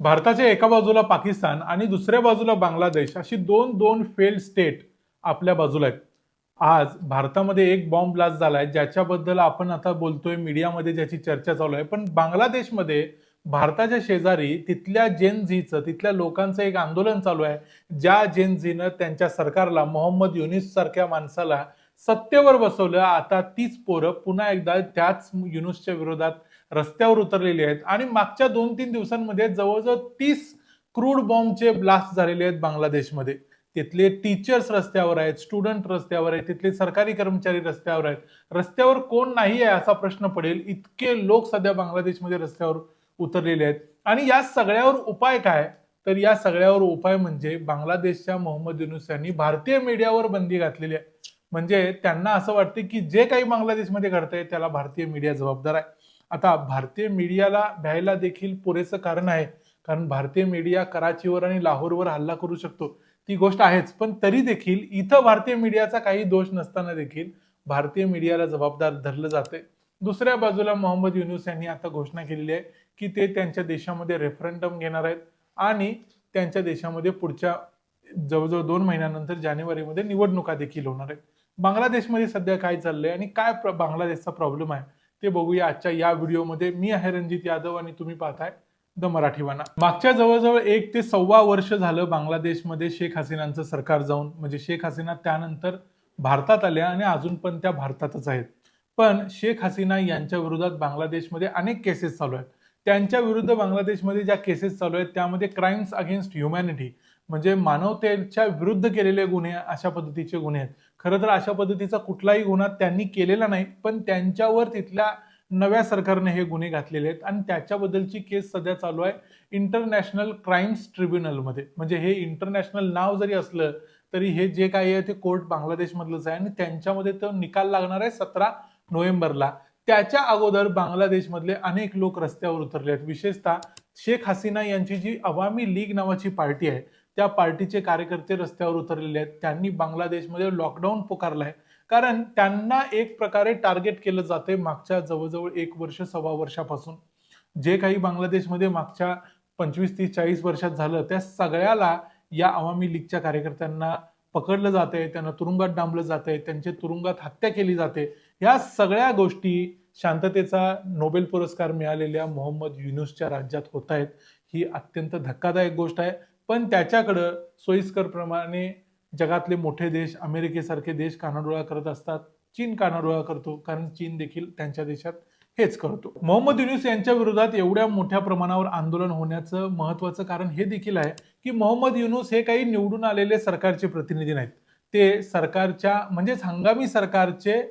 भारताच्या एका बाजूला पाकिस्तान आणि दुसऱ्या बाजूला बांगलादेश अशी दोन दोन फेल्ड स्टेट आपल्या बाजूला आहेत. आज भारतामध्ये एक बॉम्ब ब्लास्ट झालाय ज्याच्याबद्दल आपण आता बोलतोय मीडियामध्ये ज्याची चर्चा चालू आहे. पण बांगलादेशमध्ये भारताच्या शेजारी तिथल्या जेन झीचं तिथल्या लोकांचं एक आंदोलन चालू आहे ज्या जेन झीनं त्यांच्या सरकारला मोहम्मद युनिस सारख्या माणसाला सत्तेवर बसवलं. आता तीच पोरं पुन्हा एकदा त्याच युनुसच्या विरोधात रस्त्यावर उतरलेली आहेत. आणि मागच्या दोन तीन दिवसांमध्ये जवळजवळ तीस क्रूड बॉम्बचे ब्लास्ट झालेले आहेत बांगलादेशमध्ये. तिथले टीचर्स रस्त्यावर आहेत स्टुडंट रस्त्यावर आहेत तिथले सरकारी कर्मचारी रस्त्यावर आहेत. रस्त्यावर कोण नाही आहे असा प्रश्न पडेल. इतके लोक सध्या बांगलादेशमध्ये रस्त्यावर उतरलेले आहेत. आणि या सगळ्यावर उपाय काय? तर या सगळ्यावर उपाय म्हणजे बांगलादेशच्या मोहम्मद युनुस यांनी भारतीय मीडियावर बंदी घातलेली आहे. म्हणजे त्यांना असं वाटतं की जे काही बांगलादेशमध्ये घडतंय त्याला भारतीय मीडिया जबाबदार आहे. आता भारतीय मीडियाला भ्यायला देखील पुरेसं कारण आहे. कारण भारतीय मीडिया कराचीवर आणि लाहोरवर हल्ला करू शकतो. ती गोष्ट आहेच. पण तरी देखील इथं भारतीय मीडियाचा काही दोष नसताना देखील भारतीय मीडियाला जबाबदार धरलं जाते दुसऱ्या बाजूला मोहम्मद युनुस यांनी आता घोषणा केलेली आहे की ते त्यांच्या देशामध्ये रेफरंडम घेणार आहेत आणि त्यांच्या देशामध्ये पुढच्या जवळजवळ दोन महिन्यानंतर जानेवारीमध्ये निवडणुका देखील होणार आहेत. बांगलादेशमध्ये सध्या काय चाललंय आणि काय बांगलादेशचा प्रॉब्लेम आहे ते बघूया. आजच्या या व्हिडिओमध्ये मी आहे रणजित यादव आणि तुम्ही पाहताय द मराठीवाना मागच्या जवळजवळ एक ते सव्वा वर्ष झालं बांगलादेशमध्ये शेख हसीनांचं सरकार जाऊन म्हणजे शेख हसीना त्यानंतर भारतात आल्या आणि अजून पण त्या भारतातच आहेत. पण शेख हसीना यांच्या विरोधात बांगलादेशमध्ये अनेक केसेस चालू आहेत. त्यांच्या विरुद्ध बांगलादेशमध्ये ज्या केसेस चालू आहेत त्यामध्ये क्राईम्स अगेन्स्ट ह्युमॅनिटी म्हणजे मानवतेच्या विरुद्ध केलेले गुन्हे अशा पद्धतीचे गुन्हे आहेत. खरं तर अशा पद्धतीचा कुठलाही गुन्हा त्यांनी केलेला नाही पण त्यांच्यावर तिथल्या नव्या सरकारने हे गुन्हे घातलेले आहेत आणि त्याच्याबद्दलची केस सध्या चालू आहे इंटरनॅशनल क्राईम्स ट्रिब्युनलमध्ये म्हणजे हे इंटरनॅशनल नाव जरी असलं तरी हे जे काही आहे ते कोर्ट बांगलादेशमधलंच आहे आणि त्यांच्यामध्ये तो निकाल लागणार आहे सतरा नोव्हेंबरला. त्याच्या अगोदर बांगलादेशमधले अनेक लोक रस्त्यावर उतरले आहेत विशेषतः शेख हसीना यांची जी अवामी लीग नावाची पार्टी आहे त्या पार्टीचे कार्यकर्ते रस्त्यावर उतरलेले आहेत. त्यांनी बांगलादेशमध्ये लॉकडाऊन पुकारलाय. कारण त्यांना एक प्रकारे टार्गेट केलं जाते मागच्या जवळजवळ एक वर्ष सव्वा वर्षापासून. जे काही बांगलादेशमध्ये मागच्या पंचवीस तीस चाळीस वर्षात झालं त्या सगळ्याला या अवामी लीगच्या कार्यकर्त्यांना पकडलं जात आहे त्यांना तुरुंगात डांबलं जाते त्यांचे तुरुंगात हत्या केली जाते. ह्या सगळ्या गोष्टी शांततेचा नोबेल पुरस्कार मिळालेल्या मोहम्मद युनुसच्या राज्यात होत आहेत ही अत्यंत धक्कादायक गोष्ट आहे. पण त्याच्याकडं सोयीस्कर प्रमाणे जगातले मोठे देश अमेरिकेसारखे देश कानाडोळा करत असतात. चीन कानाडोळा करतो कारण चीन देखील त्यांच्या देशात हेच करतो. मोहम्मद युनुस यांच्या विरोधात एवढ्या मोठ्या प्रमाणावर आंदोलन होण्याचं महत्वाचं कारण हे देखील आहे की मोहम्मद युनुस हे काही निवडून आलेले सरकारचे प्रतिनिधी नाहीत. ते सरकारच्या म्हणजेच हंगामी सरकारचे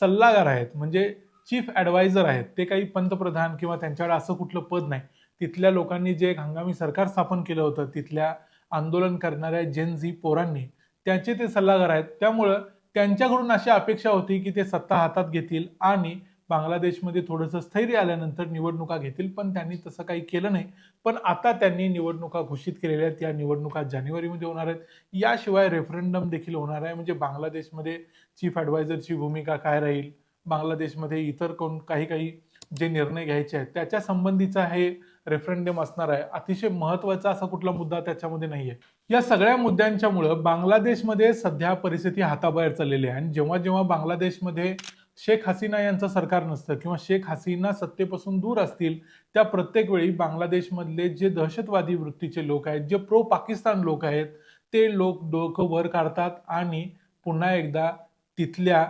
सल्लागार आहेत. म्हणजे चीफ ॲडवायझर आहेत ते काही पंतप्रधान किंवा त्यांच्याकडे असं कुठलं पद नाही. तिथल्या लोकांनी जे एक हंगामी सरकार स्थापन केलं होतं तिथल्या आंदोलन करणाऱ्या जेन झी पोरांनी त्यांचे ते सल्लागार आहेत. त्यामुळं त्यांच्याकडून अशी अपेक्षा होती की ते सत्ता हातात घेतील आणि बांगलादेशमध्ये थोडंसं स्थैर्य आल्यानंतर निवडणुका घेतील पण त्यांनी तसं काही केलं नाही. पण आता त्यांनी निवडणुका घोषित केलेल्या आहेत. या निवडणुका जानेवारीमध्ये होणार आहेत. याशिवाय रेफरंडम देखील होणार आहे. म्हणजे बांगलादेशमध्ये चीफ ॲडवायझरची भूमिका काय राहील? बांगलादेशमध्ये इतर कोण काही काही जे निर्णय घ्यायचे आहेत त्याच्या संबंधीचा हे रेफरंडम असणार आहे. अतिशय महत्त्वाचा असा कुठला मुद्दा त्याच्यामध्ये नाही आहे या सगळ्या मुद्द्यांच्यामुळं बांगलादेशमध्ये सध्या परिस्थिती हाताबाहेर चाललेली आहे. आणि जेव्हा जेव्हा बांगलादेशमध्ये शेख हसीना यांचं सरकार नसतं किंवा शेख हसीना सत्तेपासून दूर असतील त्या प्रत्येक वेळी बांगलादेशमधले जे दहशतवादी वृत्तीचे लोक आहेत जे प्रो पाकिस्तान लोक आहेत ते लोक डोकं वर काढतात आणि पुन्हा एकदा तिथल्या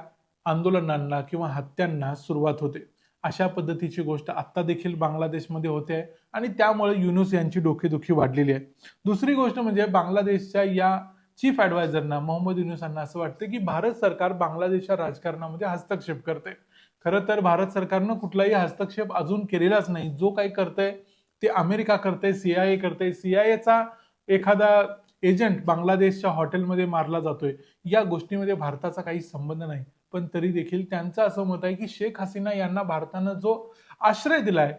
आंदोलनांना किंवा हत्यांना सुरुवात होते. अशा पद्धतीची गोष्ट आत्ता देखील बांगलादेशमध्ये होते आहे आणि त्यामुळे युनुस यांची डोकेदुखी वाढलेली आहे. दुसरी गोष्ट म्हणजे बांगलादेशच्या या चीफ ॲडवायझरना मोहम्मद युनुसांना असं वाटतं की भारत सरकार बांगलादेशच्या राजकारणामध्ये हस्तक्षेप करते. खरं तर भारत सरकारनं कुठलाही हस्तक्षेप अजून केलेलाच नाही. जो काही करतंय ते अमेरिका करते सी आय ए करते सी आय एचा एखादा एजंट बांगलादेशच्या हॉटेलमध्ये मारला जातोय. या गोष्टीमध्ये भारताचा काही संबंध नाही. पण तरी देखील त्यांचं असं मत आहे की शेख हसीना यांना भारतानं जो आश्रय दिलाय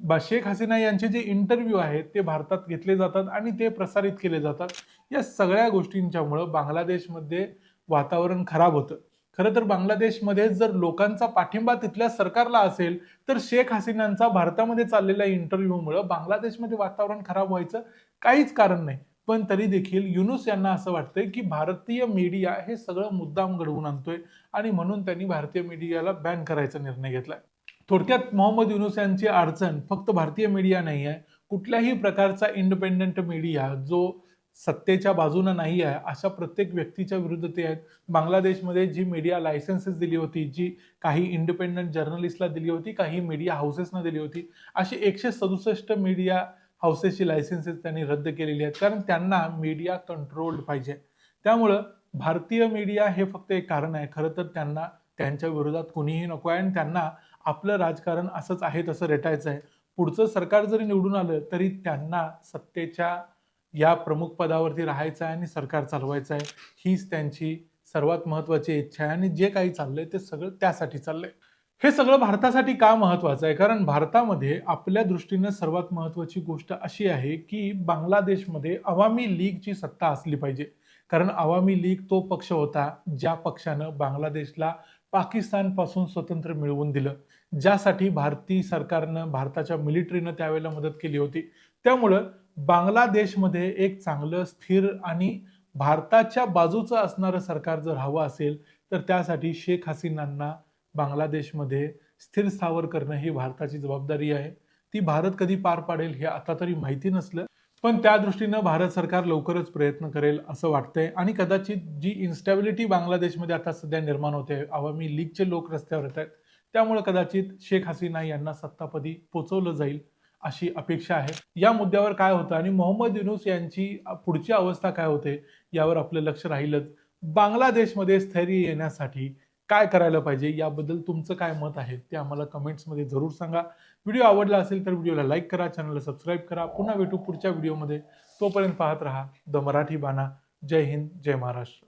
बा शेख हसीना यांचे जे इंटरव्ह्यू आहेत ते भारतात घेतले जातात आणि ते प्रसारित केले जातात. या सगळ्या गोष्टींच्यामुळं बांगलादेशमध्ये वातावरण खराब होतं. खरं तर बांगलादेशमध्ये जर लोकांचा पाठिंबा तिथल्या सरकारला असेल तर शेख हसीनांचा भारतामध्ये चाललेल्या इंटरव्ह्यूमुळं बांगलादेशमध्ये वातावरण खराब व्हायचं काहीच कारण नाही. पण तरी देखील युनुस यांना असं वाटतंय की भारतीय मीडिया हे सगळं मुद्दाम घडवून आणतोय आणि म्हणून त्यांनी भारतीय मीडियाला बॅन करायचा निर्णय घेतलाय. थोडक्यात मोहम्मद युनुस यांची अडचण फक्त भारतीय मीडिया नाही आहे कुठल्याही प्रकारचा इंडिपेंडंट मीडिया जो सत्तेच्या बाजूनं नाही आहे अशा प्रत्येक व्यक्तीच्या विरुद्ध ते आहेत. बांगलादेशमध्ये जी मीडिया लायसन्सेस दिली होती जी काही इंडिपेंडंट जर्नलिस्टला दिली होती काही मीडिया हाऊसेसना दिली होती अशी एकशे सदुसष्ट मीडिया हाऊसेसची लायसन्सेस त्यांनी रद्द केलेली आहेत. कारण त्यांना मीडिया कंट्रोल्ड पाहिजे. त्यामुळं भारतीय मीडिया हे फक्त एक कारण आहे. खरं तर त्यांना त्यांच्या विरोधात कुणीही नको आहे आणि त्यांना आपलं राजकारण असंच आहे तसं रेटायचं आहे. पुढचं सरकार जरी निवडून आलं तरी त्यांना सत्तेच्या या प्रमुख पदावरती राहायचं आहे आणि सरकार चालवायचं आहे. हीच त्यांची सर्वात महत्वाची इच्छा आहे. आणि जे काही चाललंय ते सगळं त्यासाठी चाललंय. हे सगळं भारतासाठी का महत्वाचं आहे? कारण भारतामध्ये आपल्या दृष्टीनं सर्वात महत्वाची गोष्ट अशी आहे की बांगलादेशमध्ये अवामी लीगची सत्ता असली पाहिजे. कारण अवामी लीग तो पक्ष होता ज्या पक्षानं बांगलादेशला पाकिस्तानपासून स्वतंत्र मिळवून दिलं. ज्यासाठी भारतीय सरकारनं भारताच्या मिलिटरीनं त्यावेळेला मदत केली होती. त्यामुळं बांगलादेशमध्ये एक चांगलं स्थिर आणि भारताच्या बाजूचं असणारं सरकार जर हवं असेल तर त्यासाठी शेख हसीनांना बांगलादेशमध्ये स्थिर स्थावर करणं ही भारताची जबाबदारी आहे. ती भारत कधी पार पाडेल हे आता तरी माहिती नसलं पण त्या दृष्टीनं भारत सरकार लवकरच प्रयत्न करेल असं वाटतंय. आणि कदाचित जी इन्स्टॅबिलिटी बांगलादेशमध्ये आता सध्या निर्माण होते आवामी लीगचे लोक रस्त्यावर येत आहेत त्यामुळे कदाचित शेख हसीना यांना सत्तापदी पोचवलं जाईल अशी अपेक्षा आहे. या मुद्द्यावर काय होतं? आणि मोहम्मद युनुस यांची पुढची अवस्था काय होते? यावर आपलं लक्ष राहीलच. बांगलादेशमध्ये स्थैर्य येण्यासाठी काय करायला पाहिजे? याबद्दल तुमचं काय मत आहे? ते आम्हाला कमेंट्समध्ये जरूर सांगा. व्हिडिओ आवडला असेल तर व्हिडिओला लाईक करा चॅनलला सबस्क्राईब करा. पुन्हा भेटू पुढच्या व्हिडिओमध्ये. तोपर्यंत पाहत राहा. द मराठी बाणा. जय हिंद जय महाराष्ट्र.